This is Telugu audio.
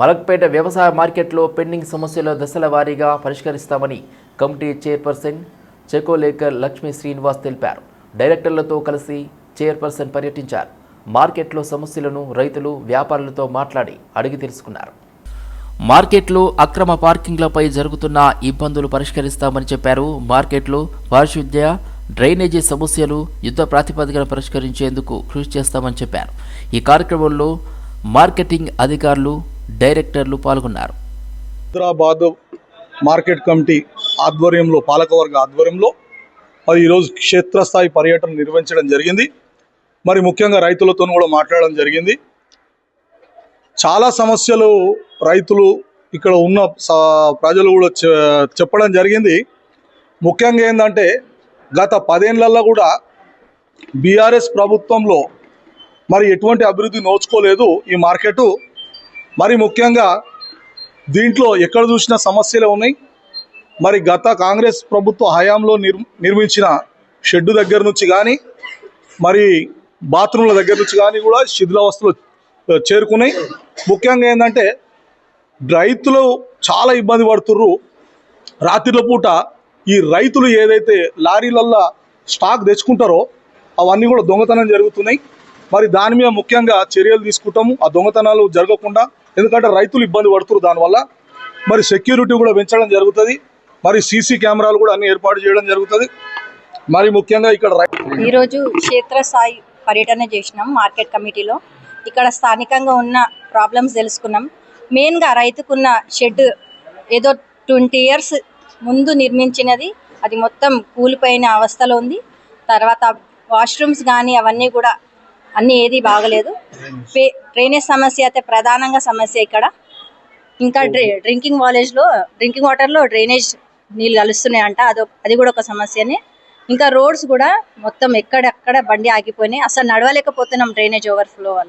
మలక్పేట వ్యవసాయ మార్కెట్లో పెండింగ్ సమస్యల దశల వారీగా పరిష్కరిస్తామని కమిటీ చైర్పర్సన్ చెకోలేకర్ లక్ష్మీ శ్రీనివాస్ తెలిపారు. డైరెక్టర్లతో కలిసి చైర్పర్సన్ పర్యటించారు. మార్కెట్లో సమస్యలను రైతులు వ్యాపారులతో మాట్లాడి అడిగి తెలుసుకున్నారు. మార్కెట్లో అక్రమ పార్కింగ్లపై జరుగుతున్న ఇబ్బందులు పరిష్కరిస్తామని చెప్పారు. మార్కెట్లో పారిశుద్ధ్య డ్రైనేజీ సమస్యలు యుద్ధ ప్రాతిపదికన పరిష్కరించేందుకు కృషి చేస్తామని చెప్పారు. ఈ కార్యక్రమంలో మార్కెటింగ్ అధికారులు డైరెక్టర్లు పాల్గొన్నారు. హైదరాబాద్ మార్కెట్ కమిటీ ఆధ్వర్యంలో పాలకవర్గ ఆధ్వర్యంలో మరి ఈరోజు క్షేత్రస్థాయి పర్యటన నిర్వహించడం జరిగింది. మరి ముఖ్యంగా రైతులతో కూడా మాట్లాడడం జరిగింది. చాలా సమస్యలు రైతులు ఇక్కడ ఉన్న ప్రజలు కూడా చెప్పడం జరిగింది. ముఖ్యంగా ఏంటంటే గత పదేళ్ళలో కూడా బీఆర్ఎస్ ప్రభుత్వంలో మరి ఎటువంటి అభివృద్ధి నోచుకోలేదు ఈ మార్కెట్. మరి ముఖ్యంగా దీంట్లో ఎక్కడ చూసినా సమస్యలే ఉన్నాయి. మరి గత కాంగ్రెస్ ప్రభుత్వ హయాంలో నిర్ నిర్మించిన షెడ్డు దగ్గర నుంచి కానీ మరి బాత్రూమ్ల దగ్గర నుంచి కానీ కూడా శిథిలావస్థలు చేరుకున్నాయి. ముఖ్యంగా ఏంటంటే రైతులు చాలా ఇబ్బంది పడుతుర్రు. రాత్రిల పూట ఈ రైతులు ఏదైతే లారీలల్లో స్టాక్ తెచ్చుకుంటారో అవన్నీ కూడా దొంగతనం జరుగుతున్నాయి. మరి దాని మీద ముఖ్యంగా చర్యలు తీసుకుంటాము. ఆ దొంగతనాలు జరగకుండా ఎందుకంటే రైతులు ఇబ్బంది పడుతున్నారు దానివల్ల. మరి సెక్యూరిటీ కూడా పెంచడం జరుగుతుంది. మరి సీసీ కెమెరాలు కూడా అన్ని ఏర్పాటు చేయడం జరుగుతుంది. మరి ముఖ్యంగా ఇక్కడ ఈరోజు క్షేత్రస్థాయి పర్యటన చేసినాం మార్కెట్ కమిటీలో. ఇక్కడ స్థానికంగా ఉన్న ప్రాబ్లమ్స్ తెలుసుకున్నాం. మెయిన్గా రైతుకున్న షెడ్ ఏదో ట్వంటీ ఇయర్స్ ముందు నిర్మించినది. అది మొత్తం కూలిపోయిన అవస్థలో ఉంది. తర్వాత వాష్రూమ్స్ కానీ అవన్నీ కూడా అన్నీ ఏది బాగలేదు. డ్రైనేజ్ సమస్య అయితే ప్రధానంగా సమస్య ఇక్కడ. ఇంకా డ్రి డ్రింకింగ్ వాలేజ్లో డ్రింకింగ్ వాటర్లో డ్రైనేజ్ నీళ్ళు కలుస్తున్నాయంట. అదో అది కూడా ఒక సమస్యనే. ఇంకా రోడ్స్ కూడా మొత్తం ఎక్కడెక్కడ బండి ఆగిపోయినాయి. అసలు నడవలేకపోతున్నాం డ్రైనేజ్ ఓవర్ఫ్లో వల్ల.